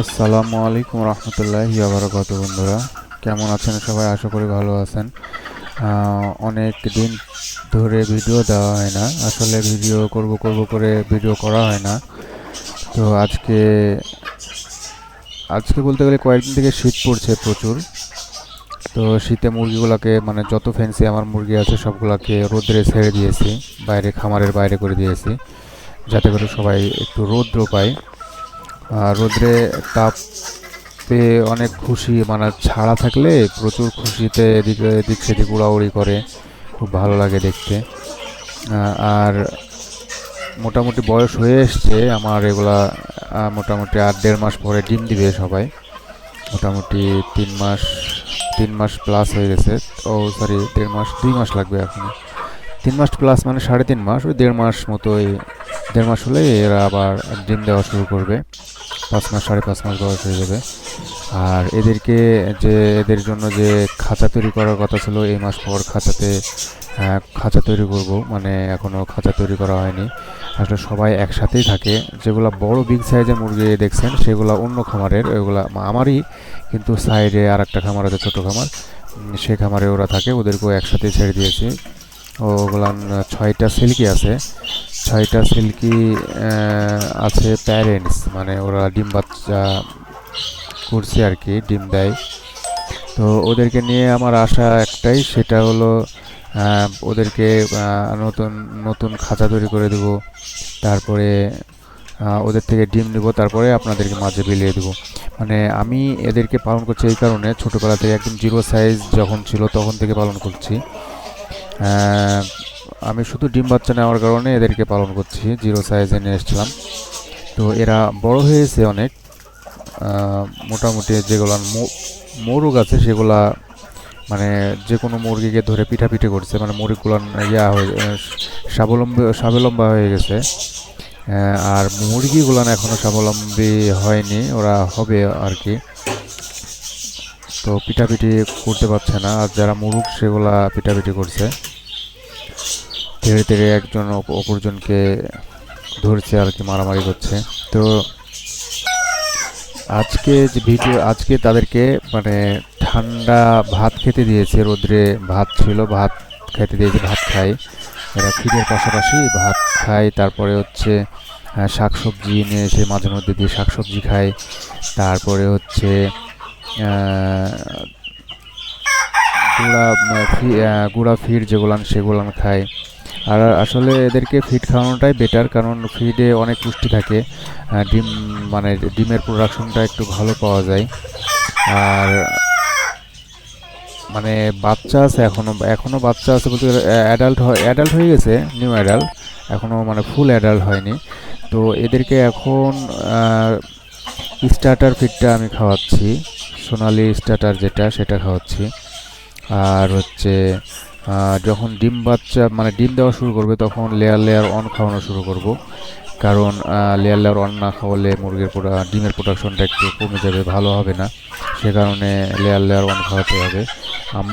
আসসালামু আলাইকুম রহমতুল্লাহ বারাকাত বন্ধুরা। কেমন আছেন সবাই? আশা করি ভালো আছেন। অনেক দিন ধরে ভিডিও দেওয়া হয় না। আসলে ভিডিও করব করব করে ভিডিও করা হয় না। তো আজকে আজকে বলতে গেলে কয়েকদিন থেকে শীত পড়ছে প্রচুর। তো শীতে মুরগিগুলোকে মানে যত ফ্যান্সি আমার মুরগি আছে সবগুলোকে রোদ্রে ছেড়ে দিয়েছি। বাইরে খামারের বাইরে করে দিয়েছি। যাতে করে সবাই একটু রৌদ্র পায়। রোদ্রে তাপ অনেক খুশি মানে ছাড়া থাকলে প্রচুর খুশিতে এদিকে এদিক সেদিক উড়াউড়ি করে। খুব ভালো লাগে দেখতে। আর মোটামুটি বয়স হয়ে এসছে, আমার এগুলা মোটামুটি আর দেড় মাস পরে ডিম দিবে সবাই। মোটামুটি তিন মাস তিন মাস প্লাস হয়ে গেছে। ও সরি দেড় মাস, দুই মাস লাগবে এখন। তিন মাস প্লাস মানে সাড়ে তিন মাস, ওই দেড় মাস মতো দেড় মাস হলে এরা আবার ডিম দেওয়া শুরু করবে। পাঁচ মাস, সাড়ে পাঁচ মাস বয়স হয়ে যাবে। আর এদেরকে যে, এদের জন্য যে খাঁচা তৈরি করার কথা ছিল, এই মাস পর খাঁচাতে খাঁচা তৈরি করব। মানে এখনও খাঁচা তৈরি করা হয়নি। আসলে সবাই একসাথেই থাকে। যেগুলো বড় বিগ সাইজের মুরগি দেখছেন, সেগুলো অন্য খামারের, ওইগুলা আমারই, কিন্তু সাইডে আর একটা খামার আছে, ছোটো খামার। সে খামারে ওরা থাকে, ওদেরকেও একসাথে ছেড়ে দিয়েছি। ওগুলান ছয়টা সিল্কি আছে। ছয়টা সিল্কি আছে প্যারেন্টস মানে ওরা ডিম বাচ্চা করছে আর কি, ডিম দেয়। তো ওদেরকে নিয়ে আমার আশা একটাই, সেটা হলো ওদেরকে নতুন নতুন খাঁচা তৈরি করে দেবো। তারপরে ওদের থেকে ডিম নেব, তারপরে আপনাদেরকে মাঝে বিলিয়ে দেবো। মানে আমি এদেরকে পালন করছি এই কারণে, ছোটোবেলা থেকে একদম জিরো সাইজ যখন ছিল তখন থেকে পালন করছি। আমি শুধু ডিম বাচ্চা নেওয়ার কারণে এদেরকে পালন করছি, জিরো সাইজে নিয়ে এসেছিলাম। তো এরা বড় হয়েছে অনেক। মোটামুটি যেগুলো মোরগ আছে সেগুলা মানে যে কোনো মুরগিকে ধরে পিঠাপিঠি করছে মানে মুরগিগুলো ইয়া হয়ে, স্বাবলম্বী, স্বাবলম্বা হয়ে গেছে। আর মুরগিগুলো এখনও স্বাবলম্বী হয়নি, ওরা হবে আর কি তো পিঠাপিঠি করতে পারছে না, আর যারা মুরগ সেগুলা পিঠাপিঠি করছে। ধীরে ধীরে একজন অপ- অপরজনকে ধরছে আর কি মারামারি করছে। তো আজকে যে ভিডিও আজকে তাদেরকে মানে ঠান্ডা ভাত খেতে দিয়েছে রোদ্রে ভাত ছিল ভাত খেতে দিয়েছে ভাত খায়। এরা ফিডের পাশাপাশি ভাত খায় তারপরে হচ্ছে আহ, শাকসবজি নিয়ে এসে মাঝে মধ্যে দিয়ে শাকসবজি খায়। তারপরে হচ্ছে গুঁড়া ফি- গুঁড়া ফিড যেগুলান সেগুলান খায়। আর আসলে এদেরকে ফিড খাওয়ানোটাই বেটার কারণ ফিডে অনেক পুষ্টি থাকে। ডিম মানে ডিমের প্রোডাকশনটা একটু ভালো পাওয়া যায়। আর মানে বাচ্চা আছে এখনও এখনও বাচ্চা আছে বলতে অ্যাডাল্ট হয় অ্যাডাল্ট হয়ে গেছে নিউ অ্যাডাল্ট এখনও মানে ফুল অ্যাডাল্ট হয়নি। তো এদেরকে এখন স্টার্টার ফিডটা আমি খাওয়াচ্ছি। সোনালি স্টার্টার যেটা, সেটা খাওয়াচ্ছি। আর হচ্ছে যখন ডিম বাচ্চা মানে ডিম দেওয়া শুরু করবে, তখন লেয়ার লেয়ার অন খাওয়ানো শুরু করব। কারণ লেয়ার লেয়ার অন না খাওয়ালে মুরগির প্রোডা- ডিমের প্রোডাকশনটা একটু কমে যাবে, ভালো হবে না। সে কারণে লেয়ার লেয়ার অন খাওয়াতে হবে।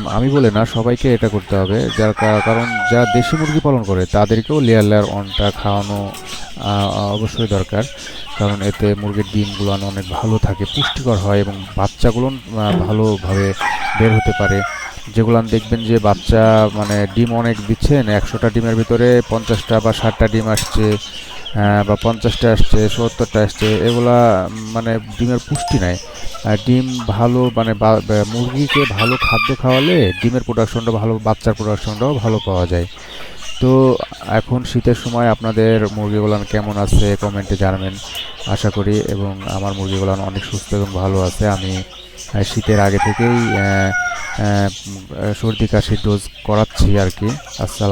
আমি বলে না, সবাইকে এটা করতে হবে। যার কারণ যারা দেশি মুরগি পালন করে, তাদেরকেও লেয়ার লেয়ার অনটা খাওয়ানো অবশ্যই দরকার। কারণ এতে মুরগির ডিমগুলো অনেক ভালো থাকে, পুষ্টিকর হয় এবং বাচ্চাগুলো ভালোভাবে বের হতে পারে। যেগুলো দেখবেন যে বাচ্চা মানে ডিম অনেক দিচ্ছেন, একশোটা ডিমের ভিতরে পঞ্চাশটা বা ষাটটা ডিম আসছে বা পঞ্চাশটা আসছে, সত্তরটা আসছে, এগুলা মানে ডিমের পুষ্টি নাই। ডিম ভালো মানে মুরগিকে ভালো খাদ্য খাওয়ালে ডিমের প্রোডাকশনটা ভালো, বাচ্চার প্রোডাকশনটাও ভালো পাওয়া যায়। তো এখন শীতের সময় আপনাদের মুরগিগুলান কেমন আছে কমেন্টে জানাবেন। আশা করি এবং আমার মুরগিগুলান অনেক সুস্থ এবং ভালো আছে। আমি শীতের আগে থেকেই সর্দি কাশির ডোজ করাচ্ছি আর কি। আসসালাম